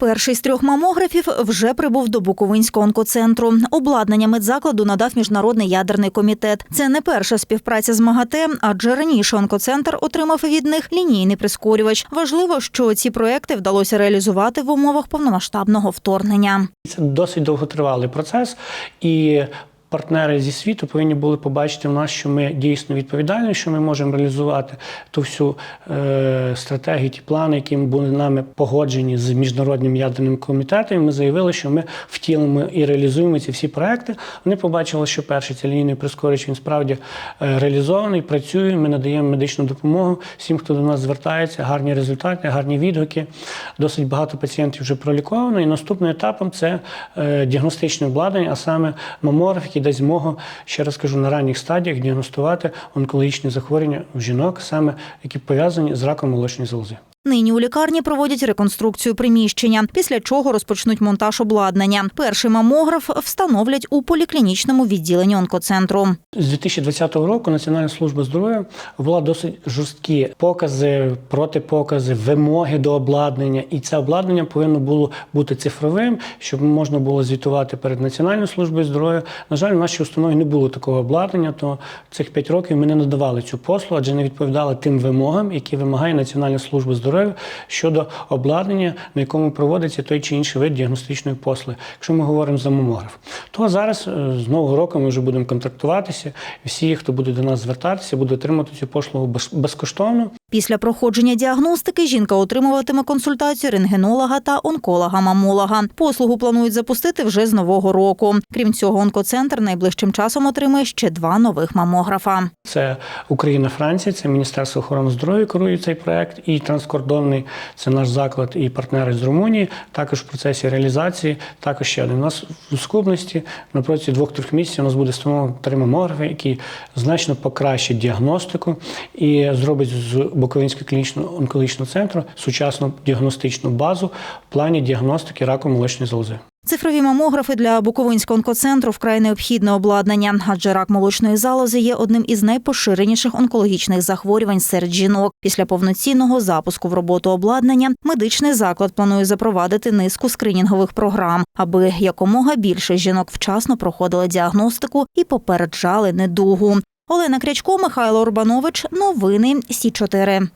Перший з трьох мамографів вже прибув до Буковинського онкоцентру. Обладнання медзакладу надав міжнародний ядерний комітет. Це не перша співпраця з МАГАТЕ, адже раніше онкоцентр отримав від них лінійний прискорювач. Важливо, що ці проекти вдалося реалізувати в умовах повномасштабного вторгнення. Це досить довготривалий процес, і партнери зі світу повинні були побачити в нас, що ми дійсно відповідальні, що ми можемо реалізувати ту всю е, стратегію, ті плани, які були нами погоджені з міжнародним ядерним комітетом. Ми заявили, що ми втілимо і реалізуємо ці всі проекти. Вони побачили, що перший це лінійний він справді е, реалізований, працює. Ми надаємо медичну допомогу всім, хто до нас звертається. Гарні результати, гарні відгуки. Досить багато пацієнтів вже проліковано. І наступним етапом це е, діагностичне обладнання, а саме мамограф, який дасть змогу, ще раз кажу, на ранніх стадіях діагностувати онкологічні захворювання в жінок, саме які пов'язані з раком молочної залози. Нині у лікарні проводять реконструкцію приміщення, після чого розпочнуть монтаж обладнання. Перший мамограф встановлять у поліклінічному відділенні онкоцентру. З 2020 року Національна служба здоров'я ввела досить жорсткі покази, протипокази, вимоги до обладнання, і це обладнання повинно було бути цифровим, щоб можна було звітувати перед Національною службою здоров'я. На жаль, в нашій установі не було такого обладнання, то цих 5 років ми не надавали цю послугу, адже не відповідали тим вимогам, які вимагає Національна служба здоров'я щодо обладнання, на якому проводиться той чи інший вид діагностичної послуги. Якщо ми говоримо за мамограф, то зараз е, з нового року ми вже будемо контрактуватися. Всі, хто буде до нас звертатися, будуть отримати цю послугу без- безкоштовно. Після проходження діагностики жінка отримуватиме консультацію рентгенолога та онколога-мамолога. Послугу планують запустити вже з нового року. Крім цього, онкоцентр найближчим часом отримає ще два нових мамографа. Це Україна, Франція, це Міністерство охорони здоров'я керує цей проект, і транскордонний це наш заклад і партнери з Румунії. Також в процесі реалізації. Також ще один. У нас в скупності на протязі двох-трьох місяців у нас буде встановлено три мамографи, які значно покращать діагностику і зробить з Буковинського клінічного онкологічного центру сучасну діагностичну базу в плані діагностики раку молочної залози. Цифрові мамографи для Буковинського онкоцентру вкрай необхідне обладнання, адже рак молочної залози є одним із найпоширеніших онкологічних захворювань серед жінок. Після повноцінного запуску в роботу обладнання медичний заклад планує запровадити низку скринінгових програм, аби якомога більше жінок вчасно проходили діагностику і попереджали недугу. Олена Крячко, Михайло Урбанович. Новини Сі 4